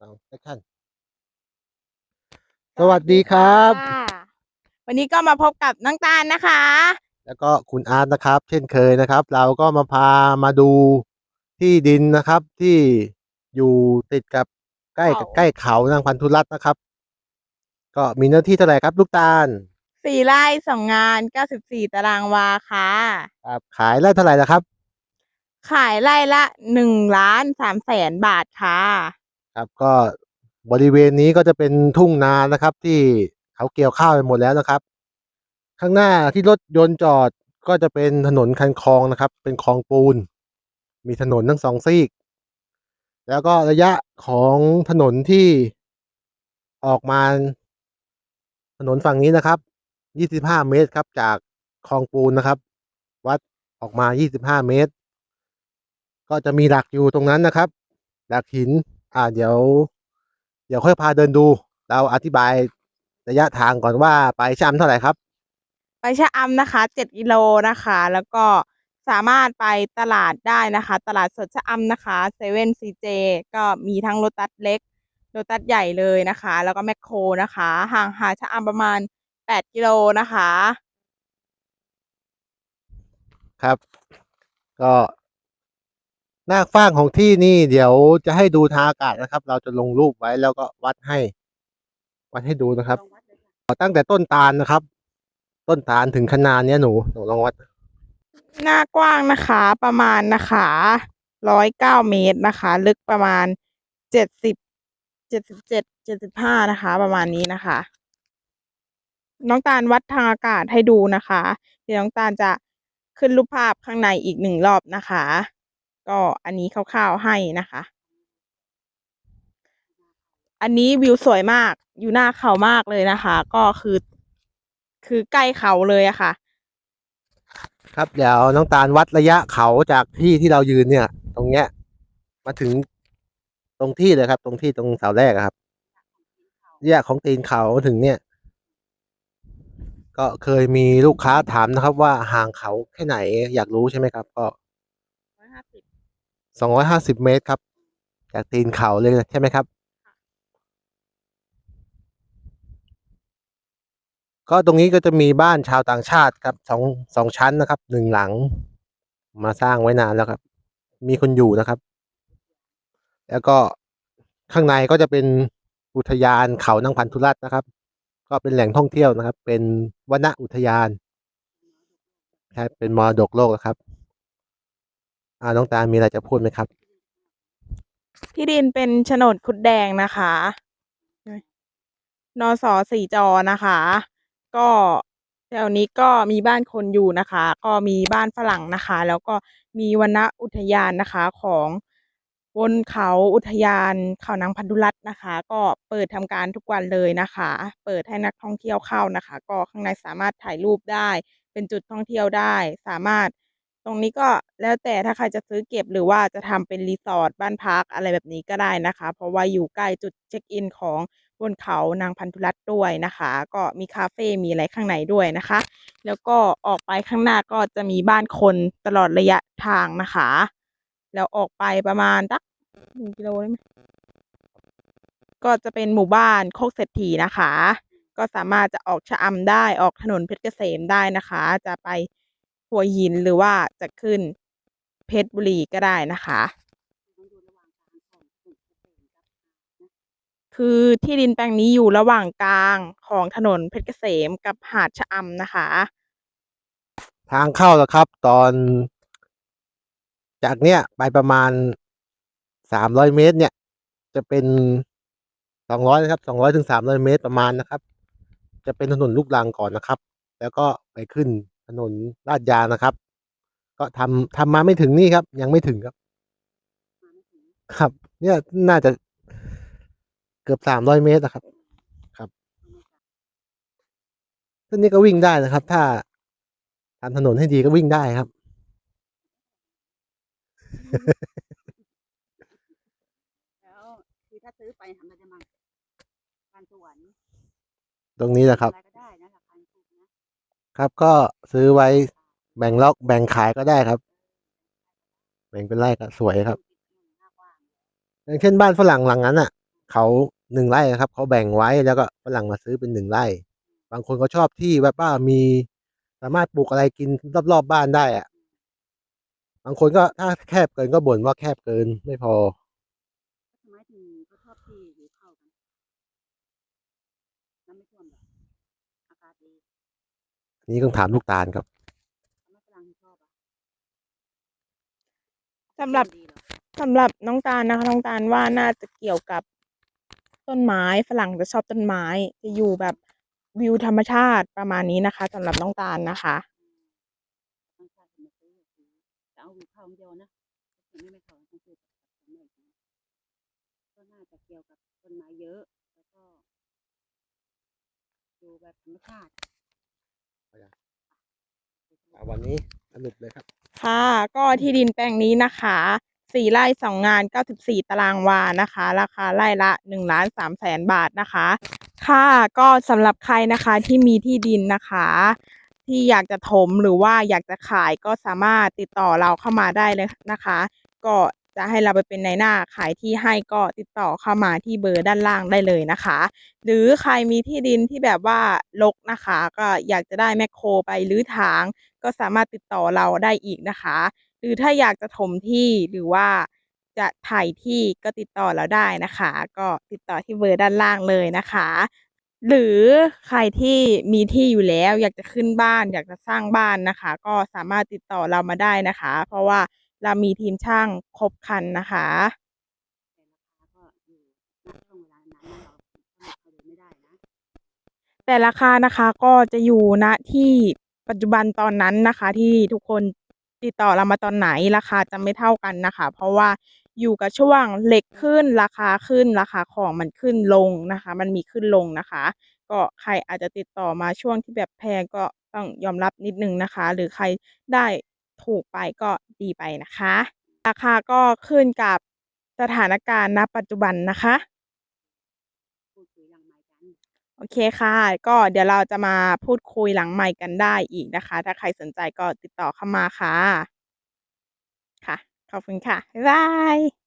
เอาแอคชั่นสวัสดีครับค่ะวันนี้ก็มาพบกับน้องตาลนะคะ แล้วก็คุณอาร์ตนะครับ เช่นเคยนะครับ เราก็มาพามาดูที่ดินนะครับที่อยู่ติดกับใกล้เขา ใกล้เขานางพันธุรัตน์นะครับ ก็มีเนื้อที่เท่าไหร่ครับ ลูกตาลสี่ไร่สองงานเก้าสิบสี่ตารางวาค่ะ ครับขายไร่เท่าไหร่ละครับ ขายไร่ละหนึ่งล้านสามแสนบาทค่ะ ครับก็บริเวณนี้ก็จะเป็นทุ่งนานะครับ ที่เขาเกี่ยวข้าวไปหมดแล้วนะครับ ข้างหน้าที่รถยนต์จอดก็จะเป็นถนนคันคลองนะครับ เป็นคลองปูน มีถนนทั้งสองซีก แล้วก็ระยะของถนนที่ออกมาถนนฝั่งนี้นะครับ 25 เมตรครับ จากคลองปูนนะครับ วัดออกมา 25 เมตร ก็จะมีหลักอยู่ตรงนั้นนะครับ หลักหิน อ่าเดี๋ยว เดี๋ยวค่อยพาเดินดู เราอธิบายระยะทางก่อนว่าไปชะอำเท่าไหร่ครับ ไปชะอำนะคะเจ็ดกิโลนะคะ แล้วก็สามารถไปตลาดได้นะคะ ตลาดสดชะอำนะคะเซเว่นซีเจก็มีทั้งโลตัสเล็กโลตัสใหญ่เลยนะคะ แล้วก็แมคโครนะคะ ห่างหาชะอำประมาณแปดกิโลนะคะ ครับ ก็ หน้าฟ้างของที่นี่เดี๋ยวจะให้ดูทางอากาศนะครับ เราจะลงรูปไว้แล้วก็วัดให้ วัดให้ดูนะครับ ตั้งแต่ต้นตาลนะครับ ต้นตาลถึงขนาดเนี้ยหนูหนูลองวัด หน้ากว้างนะคะประมาณนะคะร้อยเก้าเมตรนะคะ ลึกประมาณเจ็ดสิบเจ็ดสิบเจ็ดเจ็ดสิบห้านะคะ ประมาณนี้นะคะ น้องตาลวัดทางอากาศให้ดูนะคะ เดี๋ยวน้องตาลจะขึ้นรูปภาพข้างในอีกหนึ่งรอบนะคะ ก็อันนี้คร่าวๆให้นะคะ อันนี้วิวสวยมากอยู่หน้าเขามากเลยนะคะ ก็คือ คือใกล้เขาเลยอะค่ะ ครับเดี๋ยวน้องตาลวัดระยะเขาจากที่ที่เรายืนเนี่ย ตรงเนี้ย มาถึงตรงที่เลยครับ ตรงที่ตรงเสาแรกอะครับระยะของตีนเขาถึงเนี่ย ก็เคยมีลูกค้าถามนะครับ ว่าห่างเขาแค่ไหนอยากรู้ใช่ไหมครับ ก็สองร้อยห้าสิบ เมตรครับ จากตีนเขาเลยใช่ไหมครับ ก็ตรงนี้ก็จะมีบ้านชาวต่างชาติครับสองสองชั้นนะครับหนึ่งหลัง มาสร้างไว้นานแล้วครับ มีคนอยู่นะครับ แล้วก็ข้างในก็จะเป็นอุทยานเขานางพันธุรัตน์นะครับ ก็เป็นแหล่งท่องเที่ยวนะครับ เป็นวนอุทยานใช่เป็นมรดกโลกนะครับ อ่าน้องตาลมีอะไรจะพูดไหมครับ ที่ดินเป็นโฉนดคุดแดงนะคะ นสสี่จอนะคะ ก็แถวนี้ก็มีบ้านคนอยู่นะคะ ก็มีบ้านฝรั่งนะคะ แล้วก็มีวรรณอุทยานนะคะของบนเขาอุทยานเขานางพันธุรัตน์นะคะ ก็เปิดทำการทุกวันเลยนะคะ เปิดให้นักท่องเที่ยวเข้านะคะ ก็ข้างในสามารถถ่ายรูปได้ เป็นจุดท่องเที่ยวได้ สามารถ รงนี้ก็แล้วแต่ถ้าใครจะซื้อเก็บหรือว่าจะทำเป็นรีสอร์ทบ้านพักอะไรแบบนี้ก็ได้นะคะ เพราะว่าอยู่ใกล้จุดเช็คอินของบนเขานางพันธุรัตน์ด้วยนะคะ ก็มีคาเฟ่มีอะไรข้างในด้วยนะคะ แล้วก็ออกไปข้างหน้าก็จะมีบ้านคนตลอดระยะทางนะคะ แล้วออกไปประมาณสักหนึ่งกิโลได้ไหมก็จะเป็นหมู่บ้านโคกเศรษฐีนะคะ ก็สามารถจะออกชะอำได้ออกถนนเพชรเกษมได้นะคะ จะไป หัวหินหรือว่าจะขึ้นเพชรบุรีก็ได้นะคะ คือที่ดินแปลงนี้อยู่ระหว่างกลางของถนนเพชรเกษมกับหาดชะอำนะคะ ทางเข้าแล้วครับตอน จากเนี้ยไปประมาณสามร้อยเมตรเนี่ย จะเป็นสองร้อยนะครับสองร้อยถึงสามร้อยเมตรประมาณนะครับ จะเป็นถนนลูกรังก่อนนะครับ แล้วก็ไปขึ้น ถนนลาดยางนะครับ ก็ทำทำมาไม่ถึงนี่ครับ ยังไม่ถึงครับ ครับ เนี่ยน่าจะเกือบสามร้อยเมตรนะครับ ครับเส้นนี้ก็วิ่งได้นะครับ ถ้าทำถนนให้ดีก็วิ่งได้ครับ แล้วคือถ้าซื้อไปทำอะไรจะมาการสวนตรงนี้แหละครับ ครับก็ซื้อไว้แบ่งล็อกแบ่งขายก็ได้ครับ แบ่งเป็นไร่ก็สวยครับอย่างเช่นบ้านฝรั่งหลังนั้นอะ เขาหนึ่งไร่ครับเขาแบ่งไว้แล้วก็ฝรั่งมาซื้อเป็นหนึ่งไร่ บางคนเขาชอบที่แบบว่ามีสามารถปลูกอะไรกินรอบๆบบ้านได้อะ บางคนก็ถ้าแคบเกินก็บ่นว่าแคบเกินไม่พอ ทำไมถึงเขาชอบที่อยู่เข้ากันน้ำไม่ท่วมหรอกอากาศดี อั นนี้ต้องถามลูกตาลครับทำไมฝรั่งถึงชอบอะสำหรับดีเหรอสำหรับน้องตาลนะคะ น้องตาลว่าน่าจะเกี่ยวกับต้นไม้ฝรั่งจะชอบต้นไม้จะอยู่แบบวิวธรรมชาติประมาณนี้นะคะสำหรับน้องตาลนะคะต้องชาติมาซื้อซื้อจะเอาอยู่เข้าอย่างเดียวนะถึงไม่ไม่เข้าต้องซื้อกับของใหญ่นะก็น่าจะเกี่ยวกับต้นไม้เยอะ แล้วก็อยู่แบบธรรมชาติ วันนี้สรุปเลยครับ ค่ะก็ที่ดินแปลงนี้นะคะสี่ไร่สองงานเก้าสิบสี่ตารางวานะคะ ราคาไร่ละหนึ่งล้านสามแสนบาทนะคะ ค่ะก็สำหรับใครนะคะที่มีที่ดินนะคะ ที่อยากจะถมหรือว่าอยากจะขายก็สามารถติดต่อเราเข้ามาได้เลยนะคะ ก็จะให้เราไปเป็นในหน้าขายที่ให้ก็ติดต่อเข้ามาที่เบอร์ด้านล่างได้เลยนะคะ หรือใครมีที่ดินที่แบบว่ารกนะคะ ก็อยากจะได้แมคโครไปรื้อถาง ก็สามารถติดต่อเราได้อีกนะคะ หรือถ้าอยากจะถมที่หรือว่าจะถ่ายที่ก็ติดต่อเราได้นะคะ ก็ติดต่อที่เบอร์ด้านล่างเลยนะคะ หรือใครที่มีที่อยู่แล้วอยากจะขึ้นบ้าน อยากจะสร้างบ้านนะคะ ก็สามารถติดต่อเรามาได้นะคะ เพราะว่าเรามีทีมช่างครบครันนะคะแต่ราคาก็อยู่ณช่วงเวลานั้นนะเราสามารถเข้าเดินไม่ได้นะแต่ราคานะคะก็จะอยู่ณที่ ปัจจุบันตอนนั้นนะคะ ที่ทุกคนติดต่อเรามาตอนไหนราคาจะไม่เท่ากันนะคะ เพราะว่าอยู่กับช่วงเหล็กขึ้นราคาขึ้นราคาของมันขึ้นลงนะคะ มันมีขึ้นลงนะคะ ก็ใครอาจจะติดต่อมาช่วงที่แบบแพงก็ต้องยอมรับนิดนึงนะคะ หรือใครได้ถูกไปก็ดีไปนะคะ ราคาก็ขึ้นกับสถานการณ์ณปัจจุบันนะคะ พูดคุยหลังไมค์กัน โอเคค่ะ ก็เดี๋ยวเราจะมาพูดคุยหลังไมค์กันได้อีกนะคะ ถ้าใครสนใจก็ติดต่อเข้ามาค่ะ ค่ะ ขอบคุณค่ะ บ๊ายบาย